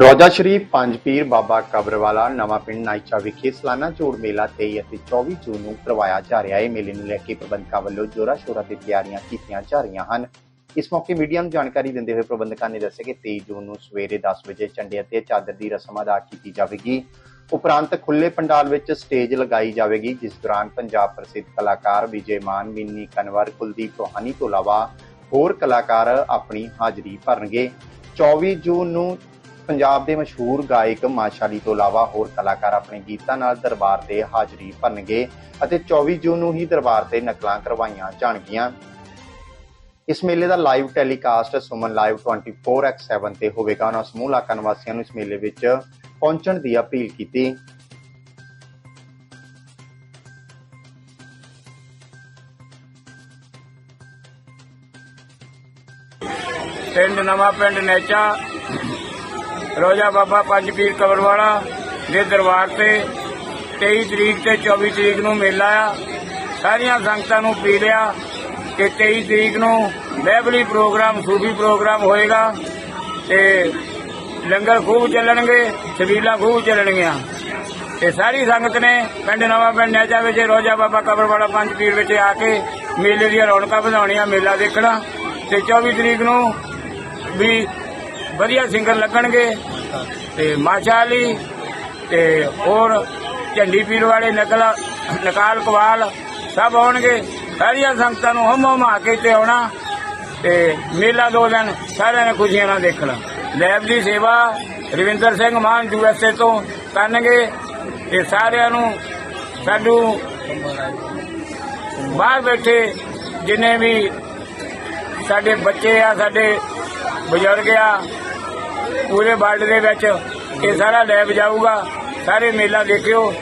ਰੋਜ਼ਾ ਸ਼ਰੀਫ, ਪੰਜ ਪੀਰ, ਬਾਬਾ ਕਬਰਵਾਲਾ, ਨਵਾਂ ਪਿੰਡ ਨਾਈਚਾ ਵਿਖੇ ਸਾਲਾਨਾ ਝੂੜ ਮੇਲਾ 23 ਅਤੇ 24 ਜੂਨ ਨੂੰ ਕਰਵਾਇਆ ਜਾ ਰਿਹਾ ਹੈ। ਮੇਲੇ ਨੂੰ ਲੈ ਕੇ ਪ੍ਰਬੰਧਕਾਂ ਵੱਲੋਂ ਜੋਰਾ ਸ਼ੋਰਾ ਤੇ ਤਿਆਰੀਆਂ ਕੀਤੀਆਂ ਜਾ ਰਹੀਆਂ ਹਨ। ਇਸ ਮੌਕੇ ਮੀਡੀਆ ਨੂੰ ਜਾਣਕਾਰੀ ਦਿੰਦੇ ਹੋਏ ਪ੍ਰਬੰਧਕਾਂ ਨੇ ਦੱਸਿਆ ਕਿ 23 ਜੂਨ ਨੂੰ ਸਵੇਰੇ 10 ਵਜੇ ਝੰਡੇ ਅਤੇ ਚਾਦਰ ਦੀ ਰਸਮ ਅਦਾ ਕੀਤੀ ਜਾਵੇਗੀ। ਉਪਰੰਤ ਖੁੱਲੇ ਪੰਡਾਲ ਵਿੱਚ ਸਟੇਜ ਲਗਾਈ ਜਾਵੇਗੀ, ਜਿਸ ਦੌਰਾਨ ਪੰਜਾਬ ਪ੍ਰਸਿੱਧ ਕਲਾਕਾਰ ਵਿਜੇ ਮਾਨ, ਮਿੰਨੀ ਕਨਵਰ, ਕੁਲਦੀਪ ਰੋਹਾਨੀ ਤੋਂ ਇਲਾਵਾ ਹੋਰ ਕਲਾਕਾਰ ਆਪਣੀ ਹਾਜ਼ਰੀ ਭਰਨਗੇ। 24 ਜੂਨ ਨੂੰ ਪੰਜਾਬ ਦੇ ਮਸ਼ਹੂਰ ਗਾਇਕ ਮਾਸ਼ਾਲੀ ਤੋਂ ਇਲਾਵਾ ਹੋਰ ਕਲਾਕਾਰ ਆਪਣੇ ਗੀਤਾਂ ਨਾਲ ਦਰਬਾਰ ਤੇ ਹਾਜ਼ਰੀ ਭਰਨਗੇ ਅਤੇ 24 ਜੂਨ ਨੂੰ ਹੀ ਦਰਬਾਰ ਤੇ ਨਕਲਾਂ ਕਰਵਾਈਆਂ ਜਾਣਗੀਆਂ। ਇਸ ਮੇਲੇ ਦਾ live telecast Suman live 24x7 ਤੇ ਹੋਵੇਗਾ। ਉਹਨਾਂ ਸਮੂਹ ਇਲਾਕਾ ਨਿਵਾਸੀਆਂ ਨੂੰ ਇਸ ਮੇਲੇ ਵਿੱਚ ਪਹੁੰਚਣ ਦੀ ਅਪੀਲ ਕੀਤੀ। ਪਿੰਡ ਨਵਾਂ ਪਿੰਡ ਨੇਚਾ। ਰੋਜਾ ਬਾਬਾ ਪੰਜ ਪੀਰ ਕਬਰਵਾਲਾ ਦੇ ਦਰਬਾਰ ਤੇ 23 ਤਰੀਕ ਤੇ 24 ਤਰੀਕ ਨੂੰ ਮੇਲਾ ਆ। ਸਾਰੀਆਂ ਸੰਗਤਾਂ ਨੂੰ ਪੀੜਿਆ ਕਿ 23 ਤਰੀਕ ਨੂੰ ਬਹਿਬਲੀ ਪ੍ਰੋਗਰਾਮ, ਸੂਫੀ ਪ੍ਰੋਗਰਾਮ ਹੋਏਗਾ ਤੇ ਲੰਗਰ ਖੂਬ ਚੱਲਣਗੇ, ਛਬੀਲਾਂ ਖੂਬ ਚੱਲਣਗੀਆਂ। ਤੇ ਸਾਰੀ ਸੰਗਤ ਨੇ ਪਿੰਡ ਨਵਾਂ ਪਿੰਡ ਨੇਚਾ ਵਿੱਚ ਰੋਜਾ ਬਾਬਾ ਕਬਰਵਾਲਾ ਪੰਜ ਪੀਰ ਵਿੱਚ ਆ ਕੇ ਮੇਲੇ ਦੀਆਂ ਰੌਣਕਾਂ ਵਧਾਉਣੀਆਂ, ਮੇਲਾ ਦੇਖਣਾ ਤੇ 24 ਤਰੀਕ ਨੂੰ ਵੀ ਵਧੀਆ ਸਿੰਗਰ ਲੱਗਣਗੇ ਤੇ ਮਾਸ਼ਾ ਅਲੀ ਤੇ ਹੋਰ ਝੰਡੀ ਪੀਰ ਵਾਲੇ ਨਕਲ ਨਕਾਲ ਕਵਾਲ ਸਭ ਆਉਣਗੇ। ਸਾਰੀਆਂ ਸੰਗਤਾਂ ਨੂੰ ਹਮ ਹਮਾ ਕੇ ਤੇ ਆਉਣਾ ਤੇ ਮੇਲਾ ਦੋ ਦਿਨ ਸਾਰਿਆਂ ਨੇ ਖੁਸ਼ੀਆਂ ਨਾਲ ਦੇਖਣਾ ਲੈਬ ਦੀ ਸੇਵਾ ਰਵਿੰਦਰ ਸਿੰਘ ਮਾਨ ਯੂਐਸਏ ਤੋਂ ਕਰਨਗੇ ਤੇ ਸਾਰਿਆਂ ਨੂੰ ਸਾਡੂ ਬਾਹਰ ਬੈਠੇ ਜਿੰਨੇ ਵੀ ਸਾਡੇ ਬੱਚੇ ਆ, ਸਾਡੇ ਬਜ਼ੁਰਗ ਆ ਪੂਰੇ ਵਰਲਡ ਦੇ ਵਿੱਚ ਇਹ ਸਾਰਾ ਲੈਬ ਜਾਊਗਾ। ਸਾਰੇ ਮੇਲਾ ਦੇਖਿਓ।